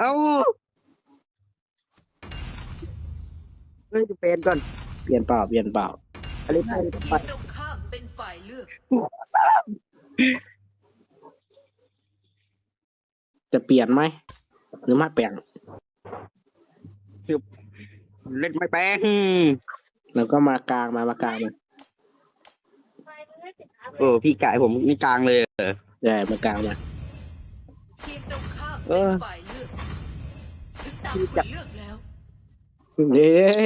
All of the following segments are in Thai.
เอ้าเฮ้ยเป็นก่อนเปลี่ยนเปล่าเปลี่ยนเปล่าอะไรไปทีไปมตรงข้ามเป็นฝ่ายเลือกจะเปลี่ยนไหมหรือไม่เปลี่ยนเล่นไม่แป้งแล้วก็มากลางมามากลางมาโอ้พี่กายผมนี่กลางเลยใช่มากลางมาทีมตรงข้ามเอเป็นอฝ่ายเลือก ถึงตามคุณเลือกแล้ว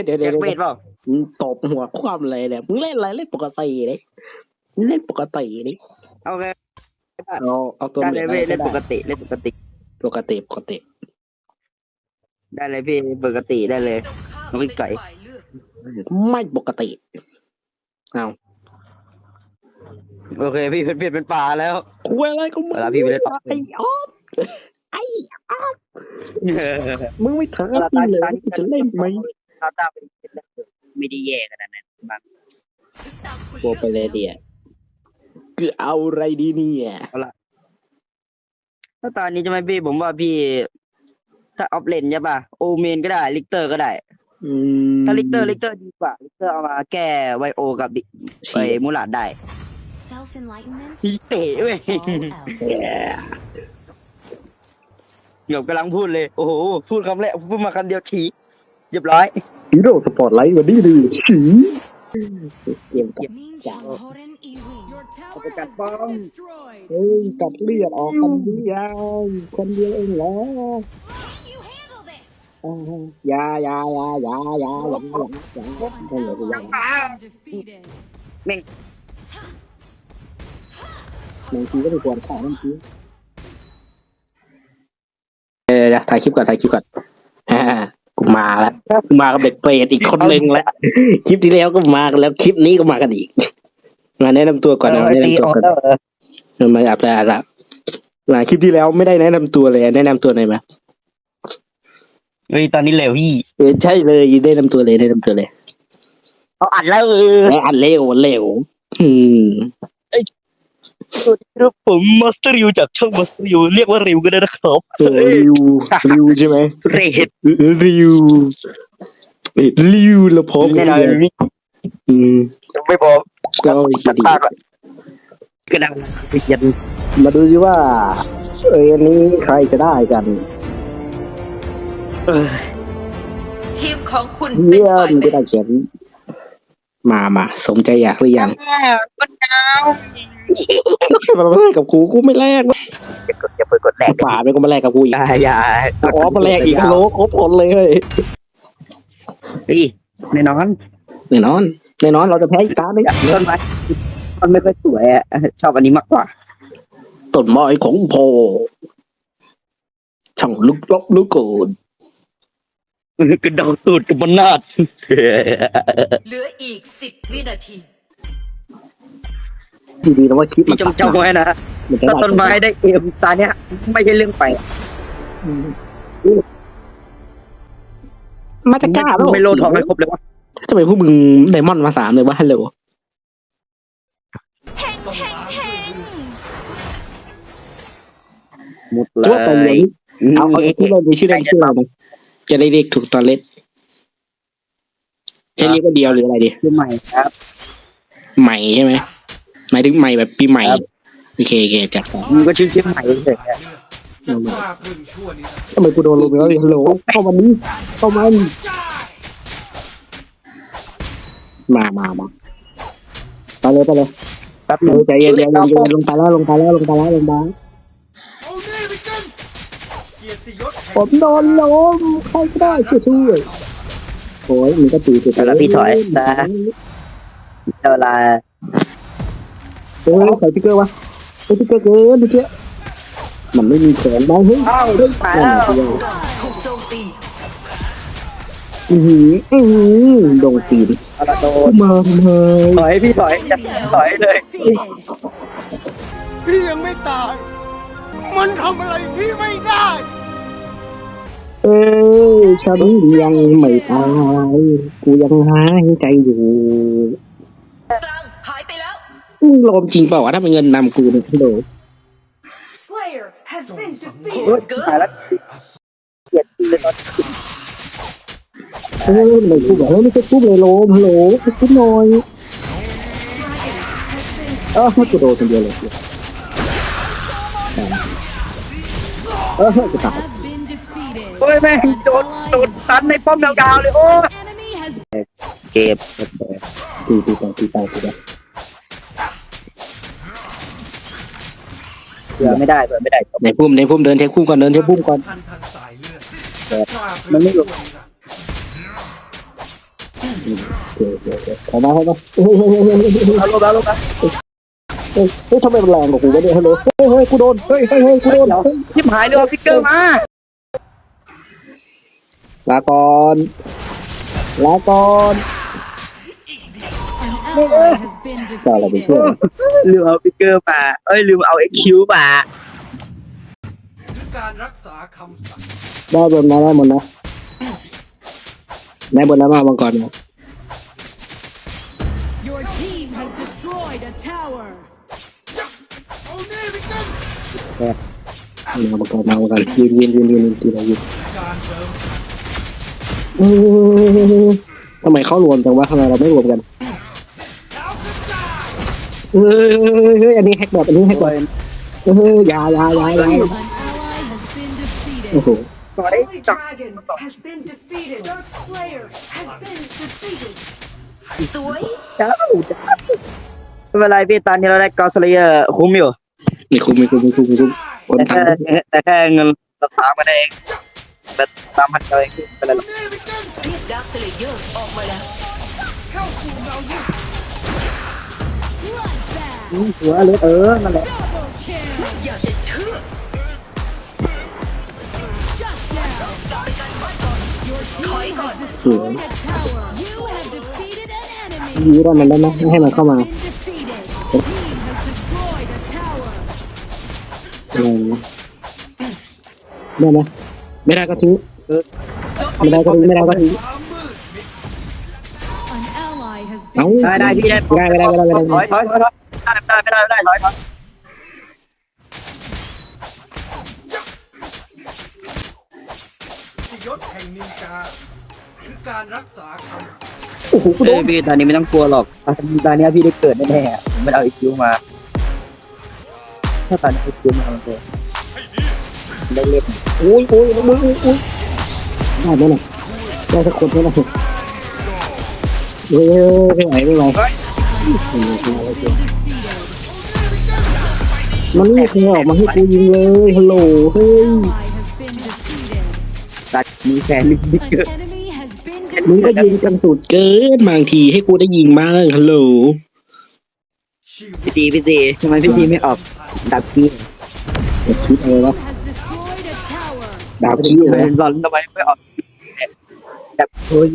เดี๋ยวเดี๋ยวเด็เดี๋ยวกเวทเปล่ามึงตบหัวคว่ำเลยเนี่ยมึงเล่นอะไรเล่นปกติเลยมึงเล่นปกตินี่เอาไงเอาเอาตัวได้เมเลยทพี่อะไรเล่นก็ปกได้ติเล่นปกติ ปกติปกติ ได้เลยพี่ปกติได้เลยตรงข้ามน้องเป็นไก่ฝ่ายเลือกไม่ปกติโอเคพี่เป็นเปลี่ยนเป็นปลาแล้วคุยอะไรก็มึงเวลาพี่ไปเล่นไอ้ออฟ ไอ้ออฟมึงไม่ถามกูเลยว่ากูจะเล่นไหมเราตามไปไม่ได้แย่ขนาดนั้นถึงตามคุณโกไปเลยเดียคือเอาอะไรดีเนี่ยถ้าตอนนี้จะไม่พี่ผมว่าพี่ ถ้าออฟเลนใช่ป่ะโอเมนก็ได้ ลิกเตอร์ก็ได้อืมถ้าลิกเตอร์ลิกเตอร์ดีกว่าลิกเตอร์เอามาแก้ไวโอกับดิไปมูลาดได้ Self enlightenment. พี่ เต๋เว้ย All else. แย่เดี๋ยวกำลังพูดเลย โอ้โห พูดคำแรกพูดมาคำเดียวฉีเรียบร้อยฮีโร่สปอร์ตไลท์วันนี้ดีฉีเกมกัด Min Dạ. Janghoren Iwi. Your tower Apa kat has bom? been destroyed. เฮ้ยกัดเลือดออกคนเดียวคนเดียวเองเหรอ Can you handle this? อ่ายายายายายายายายา An คนเหลือ ally ยา has been defeated. บางทีก็ไม่ควรฆ่าบางทีเออเดี๋ยว ถ่ายคลิปก่อนถ่ายคลิปก่อนอ่ากูมาแล้วกูมากับเด็กเปรตอีกคนหนึ่งแล้วคลิปที่แล้วก็มากันแล้วคลิปนี้ก็มากันอีก มาแนะนำตัวก่อนนะเออแนะตีนำตัวออก่อนเดอร์เออมาอับแล้วอับแล้วหลังคลิปที่แล้วไม่ได้แนะนำตัวเลย แนะนำตัวหน่อยไหมเฮ้ยตอนนี้เร็วพี่เออใช่เลยได้นำตัวเลยได้นำตัวเลยเอาอัดแล้วเออแล้วอันเร็วเร็วอืม ครับผมมาสเตอร์ริวจากช่องมาสเตอร์ริวเรียกว่าริวก็ได้นะครับเออริวริวใช่ไหมเรดเออริวริวเราพร้อมกัแน่นนอนเลยพี่อืมไม่บอกก็โอเคตัดดีปากอะกระดังเย็นมาดูสิว่าเอ้ยอันนี้ใครจะได้กันเออทีมของคุณเป็นเยี่ยฝ่ายมแบ่ก็งได้เขียน มามาสมใจอยากหรือยังก็หนาวมันมาแลกกับกูกูไม่แลกอย่าเปิดกดแรกป่าไปก็มาแลกกับกูอีอกย่าอย่าอ๋อมาแลกอีกโลครบผลเลยเฮ้ยพี่แน่นอนแน่นอนแน่นอนเราจะแพ้อีกตาหนึงต้นไม้มันไม่ค่อยสวยอะชอบอันนี้มากกว่าต้นไม้ของพ่อช่างลึกลับลึกเกิน กระดองสูตรกับบนนาดเหลืออีกสิบวินาที ดีๆนะว่าคลิปพี่จงจำไว้นะมัจะถ้าต้นไม้ได้เอ็มตาเนี้ยไม่ใช่เรื่องไปมาจะกล้าแล้ไม่โลดทองไม่ครบเลยวะทำไมพวกมึงไดมอนด์มาสามเลยวะฮัลโหลหมดจะว่าไปเลยยเอาเอาที่เรามีชื่อเล่นชื่ออะไรนะ จะได้เรียกถูกตอนเล่นจะเรียกว่าเดียวหรืออะไรดีคือใหม่ครับ ใหม่ใช่ไหมหมายถึงใหม่แบบปีใหม่ครับ โอเคโอเคจัดไปมึงก็ชื่อชื่อใหม่เฉยจะว่าพึ่งชั่วนี้นะทำไมกูโดนลงไปแล้วดิฮัลโหลเข้ามานี้เข้ามานี่มามามาไปเลยไปเลยแป๊บเอนึงอใจเย็นใจเย็นใจเย็นลงไปแล้วลงไปแล้วลงไปแล้วลงไปแล้ว ผมโดนล้มใครก็ได้ช่วยช่วยโอ้ยมันก็ตีสุดแล้วพี่ถอยนะเวลาเออใส่ติ๊กเกอร์วะใส่ติ๊กเกอร์เกินดิเจ๊มันไม่มีแขนบ้างเฮ้ยอ้าวเรื่องไปแล้วถูกโจมตีอือหืออือหือโดนตีนเอาละโดนมาทำไมถอยพี่ถอยจะถอยเลย Defeated. พี่ยังไม่ตาย มันทำอะไรพี่ไม่ได้ เอ้ยฉันยังไม่ตาย กูยังหายใจอยู่กลางหายไปแล้ว มึงโลมจริงเปล่าวะถ้าเป็นเงินนำกูเนี่ยโด Slayer has been โอ๊ย defeated ตายแล้วลียดเลยตอนเฮ้ยไม่ทุบเหรอเฮ้ยไม่ใช่ทุบเลยโลมฮัลโหลทุบหน่อยเออกูโดนคนเดียวเลยเออจะตาย อ้ยแม่งโดนโดนตันในป้อมยาวๆเลยโอ้ Enemy has เก็บตีตีไปตีไปตีไปเผื่อไม่ได้เผื่อไม่ได้ในพุ่มในพุ่มเดินเทคุ้มก่อนเดินเทคุ้มก่อนมันไม่หลบเดี๋ยวเดี๋ยวเขอมามาเฮ้ยเฮ้ยเฮ้ยเฮ้ยเฮ้ยเอาลงเอาลงเอาเฮ้ยทำไมมันแรงกว่ากูวะเนี่ยฮัลโหลเฮ้ยเฮ้ยกูโดนเฮ้ยเฮ้ยเฮ้ยกูโดนชิบหายเลยเอาฟิกเกอร์มา ลาก่อนลาก่อน an ally has been ก็อะไรไป defeated. ช่วยลืมเอาฟิกเกอร์มา เอ้ยลืมเอาเอ็กคิวมาคือการรักษาคำสั่งได้บนมาได้หมดนะได้บนแล้วมาบังกรนะ Your team has destroyed a tower. มาบังกรมาบังกรยืนยืนยืนยืนยืนตีเรายืน การเดิมทำไมเขารวมจังวะทำไมเราไม่รวมกันเฮ้ยเฮ้ยเฮ้ยอันนี้แฮกแบบอันนี้แฮกแบบเฮ้ยอยาอยาอยาอยา An ally has been defeated. โหต่อได้ Holy จับ Dragon has been defeated. Dark Slayer has been defeated. สวย จ้าจ้าไม่เป็นไรพี่ตอนนี้เราได้กอสเลเยอร์คุ้มอยู่ไม่คุ้มไม่คุ้มไม่คุ้มไม่คุ้มคนแต่ตัแค่ค์แต่แค่เงินเราฝากมาได้เอง แต่ตามพันเดียวเองไม่เป็นไรหรอกเรียกดาร์คสเลเยอร์ออกมาแล้ว Bloodbath. หัวเลยเออนั่นแหละ Double kill. อยากจะเชื่อ Shut down. Your team has destroyed a tower. You have defeated an enemy. ยื้อได้มันได้ไหมไม่ให้มันเข้ามา Been defeated. Team has destroyed a tower. อะไรนะได้ไหม ไม่ได้ก็ทิ้งไม่ได้ก็ทิ้งไม่ได้ก็ทิ้ง An ally has เอ้า been ได้ได้พี่ได้ไม่ได้ไม่ได้ไม่ได้ไม่ถอยได้ ถอยถอยถอยไม่ได้ไม่ได้ไม่ได้ไม่ได้ถอยถอยยศแห่งนินจาคือการรักษาคำสั่งโอ้โหกูโดเอ้ยนพี่ตอนนี้ไม่ต้องกลัวหรอกตอนนี้พี่ได้เกิดแน่ๆไม่เอาอีคิวมา ถ้าตอนนี้อีคิวมามันจะ ได้เล่นโอ้ยโอ้ยมึงอ้ยโอ้ยได้ไหมน่ะได้สักคนไหมน่ะเฮ้ยไม่ไหวไม่ไหวมันไม่เคยออกมาให้กูยิงเลยฮัลโหลเฮ้ยตัดมีแฟนลิมิเกอ An ร์มึงก็ยิงกันสุดเกินบางทีให้กูได้ยิงบ้างฮัลโหลพี่ตีพี่ตีทำไมพี่ตีไม่ออกดับพี่จะคิดอะไรวะ ดาบขี้ทำไมนะร้อนทำไมไม่ออกดับโอ้ย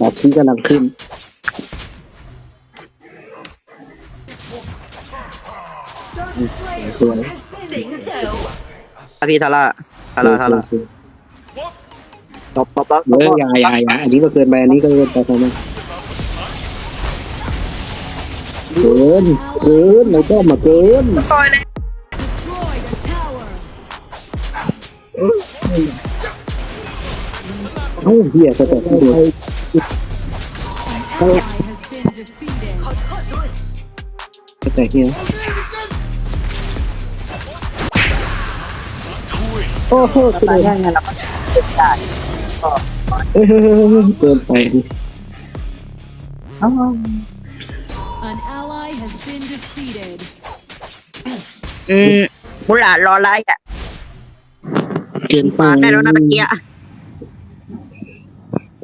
ดาบขี้กำลังขึ้น Dark Slayer Cool. has been เจ๋ง defeated. แจ๋วพี่ทาร่าทาร่าทาร่าตบตบตบเอออย่าอย่าอย่าอันนี้ก็เกินไป อันนี้ก็เกินไปทำไมเกินเกินเราก็มาเกินต่อยเลย เอ้าเฮียสเต็ปที่โดน An ally has been defeated. ขอโทษด้วยสเต็ปเฮียโอ้โหกระโดตายดแค่ไงเราก็ได้เฮ้ยเฮ้ยเฮ้ยเฮ้ยเกินไป An ally has been defeated. อืมมุลารอไล่อะ เกินไปมาได้แล้วนะตะเกีย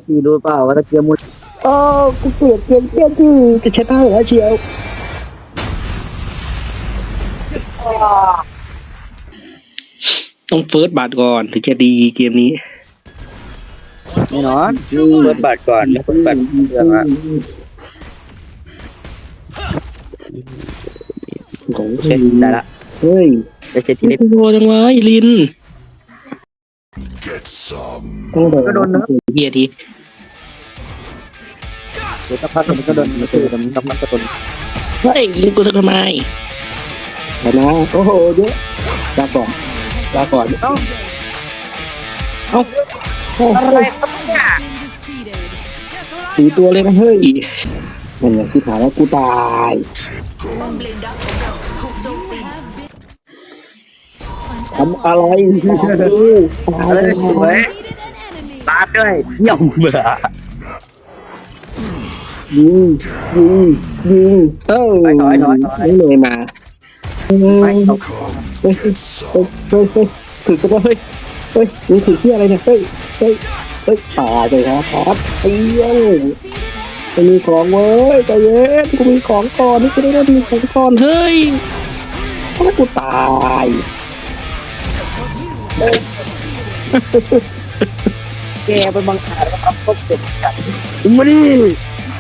พี่รู้เปล่าว่าตะเกียมุลโอ้กูเกลียดเกลียดเกลียดที่จะชนะแล้วเชียวต้องเฟิร์สบาทก่อนถึงจะดีเกมนี้แน่นอนเปิดบัตรก่อนแล้วเปิดบัตรเรื่องอะของเช็คได้ละเฮ้ย ไปเช็คที่นี่ลิฟต์กูโดนจังวะไอ้ลินต้องโดน ก็โดนเนอะเฮียทีเดี๋ยวสักพักมันก็โดนมันก็โดนสักพักก็โดนเฮ้ยยิงกูสักทำไมแต่นะโอ้โหเยอะจับก่อนลาก่อนเอ้าเอ้าโอ้โหอะไรครับเนี่ย Been defeated. สี่ตัวเลยนะเฮ้ยมันอย่างที่หายแล้วกูตาย ทำอะไรตายเอเลอยสวย Defeated an enemy. ตามด้วยเยี่ยมเบื่อยิงยิงยิงเอ้าถอยถอยถอยถอยไม่เลยมาไม่เอาเฮ้ยเฮ้ยเฮ้ยเฮ้ยถือกันว่าเฮ้ยเฮ้ยนี่ถือที่อะไรเนี่ยเฮ้ยเฮ้ยเฮ้ยตายไปครับครับเอี้ยวไม่มีของเว้ยใจเย็นกูมีของก่อนนี่กูได้ได้มีของก่อนเฮ้ยโอ้กูตาย แกไปบังคับแล้วครับก็เจ็บกันมาดิ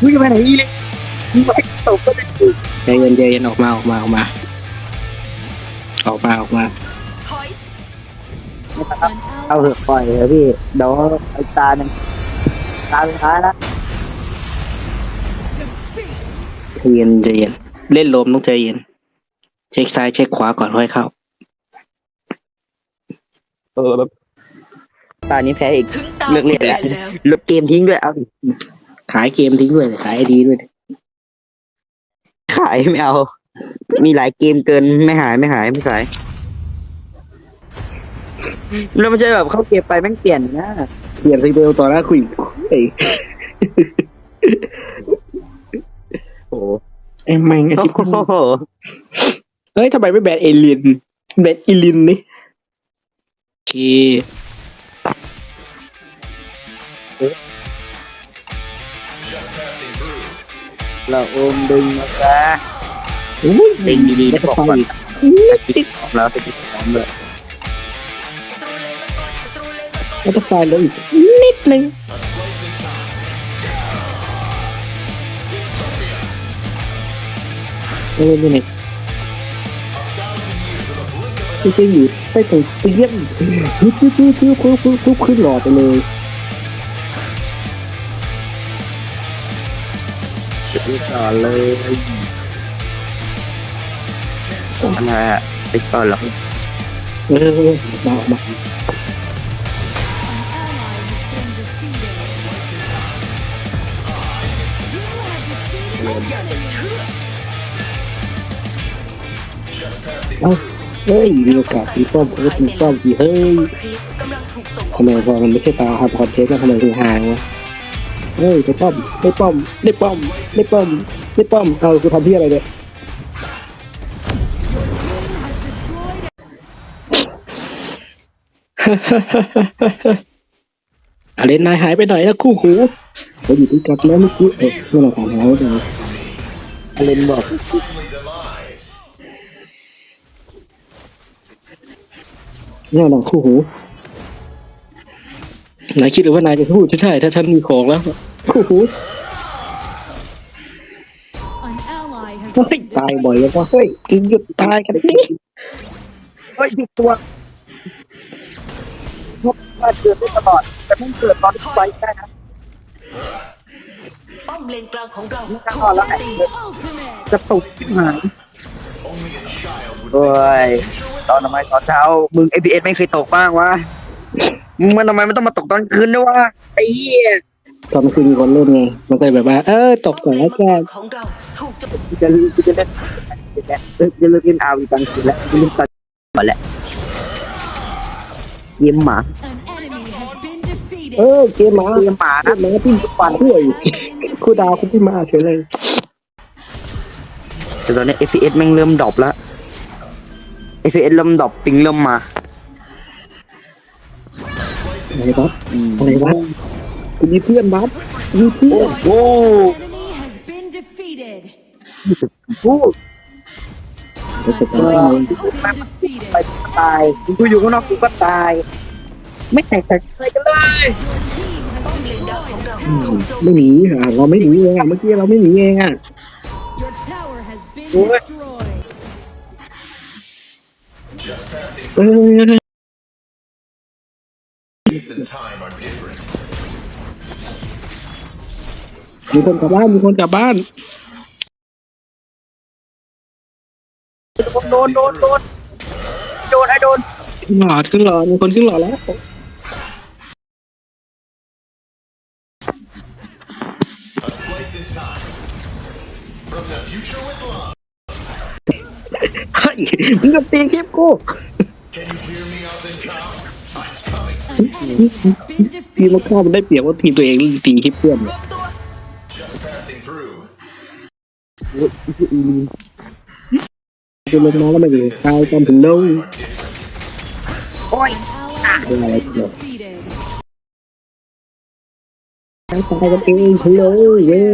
มึงจะไปไหนอีกมึงไปตกก็ได้ถูกใจเย็นใจเย็นออกมาออกมาออกมา ออกมาออกมาเอาเถอะปล่อยเถอะพี่เดี๋ยวไอ้ตาหนึ่งตาสุดท้ายนะใจเย็นใจเย็นเล่นลมต้องใจเย็น เช็คซ้ายเช็คขวาก่อนค่อยเข้า เออแบบตานี้แพ้อีก ถึงตาเลิกเล่นแล้แล้ววลบเกมทิ้งด้วยเอาดิขายเกมทิ้งด้วยขายไอดีด้วยขายไม่เอา มีหลายเกมเกินไม่หายไม่หายไม่ขายแล้วมันจะแบบเข้าเกมไปแม่งเปลี่ยนนะเปลี่ยนรีเบลต่อหน้าคุยเฮ้ยโอ้โหไอ้แม่งไอ้ชิบโอ้โหเฮ้ยทำไมไม่แบนเอลินแบนอีลินนี่ โอเคเราโอมดึงมาซะอุ้ยดึงดีๆนะบอกก่อนติ๊กของเราจะติดของเลยศัตรูเลนมังกรศัตรูเลนมังกรแล้วก็ไฟลงอีกนิดนึงเออนี่ เนี่ยที่จะอยู่ใต้ตรงเตี้ยนทุบทุบทุบทุบทุบทุบขึ้นหลอดไปเลยติดต่อเลยอันนั้นอะติดต่อหรอเออมามาเอา เฮ้ยมีโอกาสตีป้อมก็ตีป้อมจีเฮ้ยครีปกำลังถูกส่งออกทำไมพอมันไม่ใช่ตาทำคอนเทนต์แล้วทำไมถึงห่างวะเฮ้ยได้ป้อมได้ป้อมได้ป้อมได้ป้อมได้ป้อมเอากูทำที่อะไรเนี่ยอะไรนายหายไปไหนนะคู่หูเราอยู่ด้วยกันแล้วเมื่อกี้เออเมื่อเราถามหาว่าเป็นไงอเลนบอก เนี่ยนะคู่หูนายคิดหรือว่านายจะพูดใช่ถ้าฉันมีของแล้ว คู่หู An ally has เฮ้ย been ตายบ่อยแล้วว่าเฮ้ยกินหยุดตายกันดิเฮ้ยหยุดตัวพบว่าเกิดได้ตลอด แต่ไม่เกิดตอนที่ไฟได้นะป้อมเลนกลางของเรานี่ถูก็กรอโจดแล้วมไงตี ultimate. จะตกชิบหายโอ้ย ตอนทำไมตอนเช้า มึง APS ไม่เคยตกบ้างวะ มึงมันทำไมมันต้องมาตกตอนคืนด้วยวะไอ้เหี้ยตอนคืนมีคนเล่นไง มันก็เลยแบบว่า เออ ตกสถานการณ์ของเราถูกโจมกูจะกูจะเล่นกูจะเลิกจะเลิกเล่นอาวีตอนคืนแล้วกูเล่นตอนก่อนแหละเกมหมา An enemy has been defeated. เออเกมหมาเกมหมาเกนะมหมาที่ปั่นด้วยคู่ดาวคุณพี่มาเฉยเลยแต่ตอนนี้ FPS แม่งเริ่มดรอปแล้ว FPS เริ่มดรอปปิงเริ่มมาอะไรวะอะไรวะคุณมีเพื่อนบัฟมีเพื่อนโอ้ Enemy has been defeated. พูดเดี๋ยวจะ An ตาย ally has been ไป defeated. ตายกูอยู่ข้างนอกกูก็ตาย ไม่แตกต่างอะไรกันเลยป้อมเลนดักของเราถูกโจมไม่หนีอะเราไม่หนีเองอะเมื่อกี้เราไม่หนีเองอะ Your tower has been Ủa? destroyed. เออมีคนกลับบ้านมีคนกลับบ้าน โดนโดนโดนโดนไอ้โดนขึ้นหลอดขึ้นหลอดมีคนขึ้นหลอดแล้ว ยมึงจะตีคลิปกู Can you hear me out and count? I'm coming. An enemy has been ทีม defeated. มันข้ามันได้เปรียบว่าทีมตัวเองตีคลิปเพื่อนรวมตัว Just passing through. จะลงน้ำแล้วไม่ถึงตายกันถึงโน้น Ally has been defeated. ตายกันเองถึงโน้นเว้ย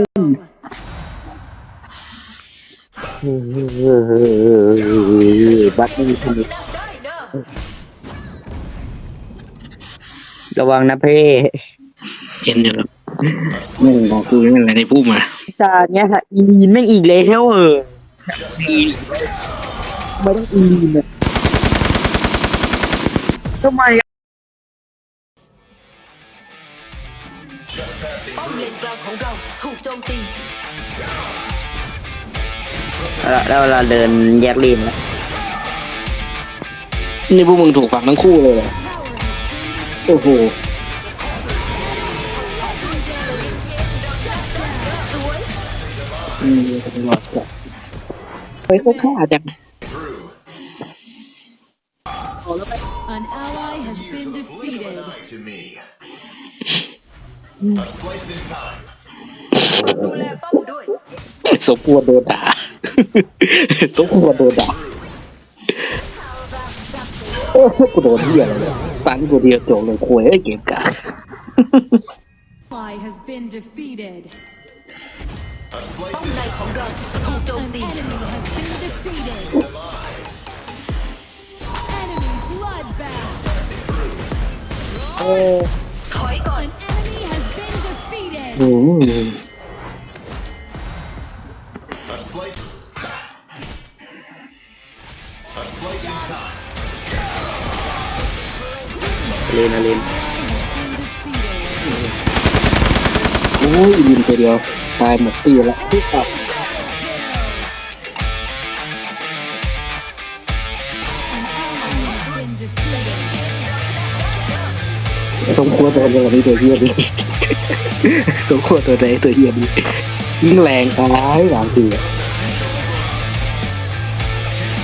บัตรไม่มีทางระวังนะเพ่เห็นอยู่แล้วไม่งบอกกูนั่นแหละในพูดมาจานเนี้ยฮะอีลีนแม่งอีกแล้วเออไม่ต้องอีลีนอะทำไม ป้อมเลนกลางของเราถูกโจมตี แล้วแล้วเวลาเดินแยกลีนแล้วนี่พวกมึงถูกฝังทั้งคู่เลยเหรอ Tower has been โอ้โหอืมตลอดจ้ะไปเขาฆ่าจัง through. An ally has been Blink of defeated. an eye to me. A slice in time. ดูแลป้อมด้วยสมควรโดนด่า สมควรโดนด่าโอ้กูโดนเหี้ยอะไรเนี่ยฟังกูเดียวโจกเลยคุยไอ้เกมกา Ally has been defeated. A slice ป้อม in ในของเราถูกโจม An ตี enemy has been defeated. demise. Enemy bloodbath. ถอยก่อน An enemy has been defeated. A slice in time. ลีนอะลีน Ally has been defeated. โอ้ยยินตัวเดียว ตายหมดตีแล้วที่ตับ An ally has been defeated. สมควรโดนเลยนี่ตัวเหี้ยนี่สมควรโดนไอ้ตัวเหี้ยนี่ยิ่งแรงตายหลังที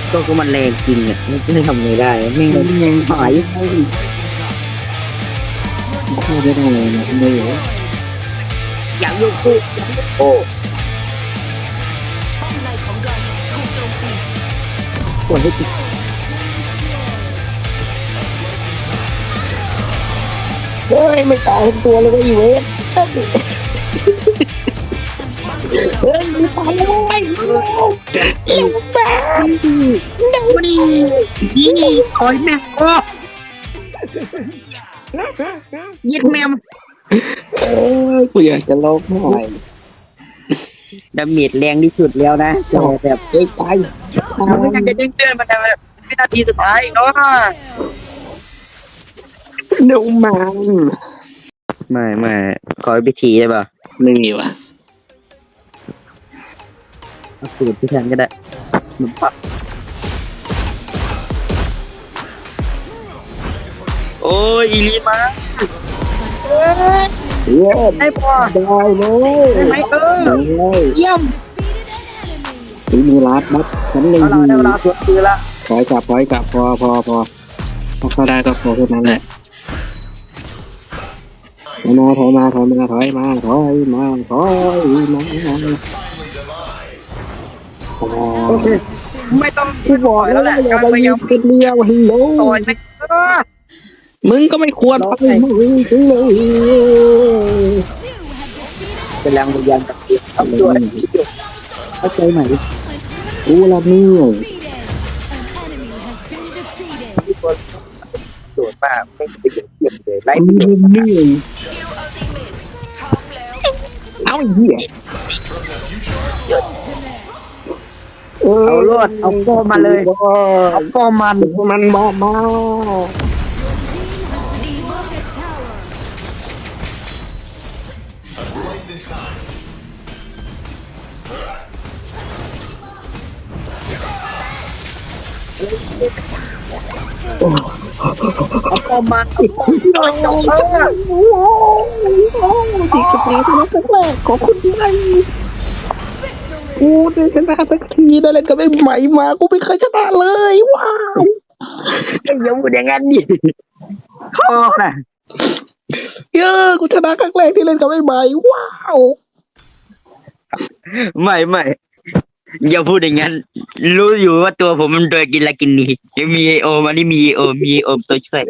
อะก็ก็มันแรงจริงอะไม่ไม่ทำไงได้ไม่งยังหายเข้าไม่ได้เลยนะไม่เหรออยากยุ่งกูอยากยุ่งโอ้ป้อมในของเราถูกโจมตีปวดให้จิตเฮ้ยไม่ตายทั้งตัวเลยก็อยู่เว้ย เฮ้ยม่ตายเลยเว้ยเร็วแม่เร็วดินี่คอยแม่โอ้ยิดแมมเอ้ยกูอยากจะร้องไห้ดาเมจแรงที่สุดแล้วนะแต่แบบเฮ้ยตายมันยังจะเด้งเตือนมันแต่แบบวินาทีสุดท้ายเนาะเร็วมันไม่ไม่ขอพิธีได้ป่ะไม่มีว่ะ สูตรที่แทนก็ได้หนุ่มปักโอ้ยอีลีนมาเยี่ยมให้พอได้เลยได้ไหมเออได้เยี่ยมถึงมีรัดมัดฉันยังเอาดีละได้เวลาสวดคือละถอยกลับถอยกลับพอพอพอพอเข้าได้ก็พอแค่นั้นแหละถอยมาถอยมาถอยมาถอยมาถอยมาถอยมา ไม่ต้องกูบอกแล้วแหละอย่าการไปพยายิยางมสเดียวฮัลโหลต่อยไม่เออมึงก็ไม่ควรไปมึงเลยเป็นแรงพยายามกับเอาตัวเข้าใจไหมกูละเนี่ย Defeated. An enemy has been defeated. ที่คนโดดมากไม่เป็นอย่างเทียมเลยไล่กูประโยชน์เนี่ยคิวอัลติเมทพร้อมแล้วเอาไอ้เหี้ย เอาลวดเอาโฟมมาเลยเอาโฟมมันมันบอกมา Destroyed a tower. A slice in time. โอ้เอาป้อมมาติดป้อมจบเออโอ้โหติดกระเป๋าตัวนั้นครั้งแรกขอบคุณที่ให้ กูได้ชนะสักทีได้เล่นกับไอ้ใหม่มากูไม่เคยชนะเลยว้าวอย่าพูดอย่างนั้นดิพอนะเยอะกูชนะครั้งแรกที่เล่นกับไอ้ใหม่ว้าวไม่ไม่อย่าพูดอย่างนั้น รู้อยู่ว่าตัวผมมันตัวกินละกินนี่มีไอโอมอันนี้มีไอโอมีไอ้โอมตัวช่วย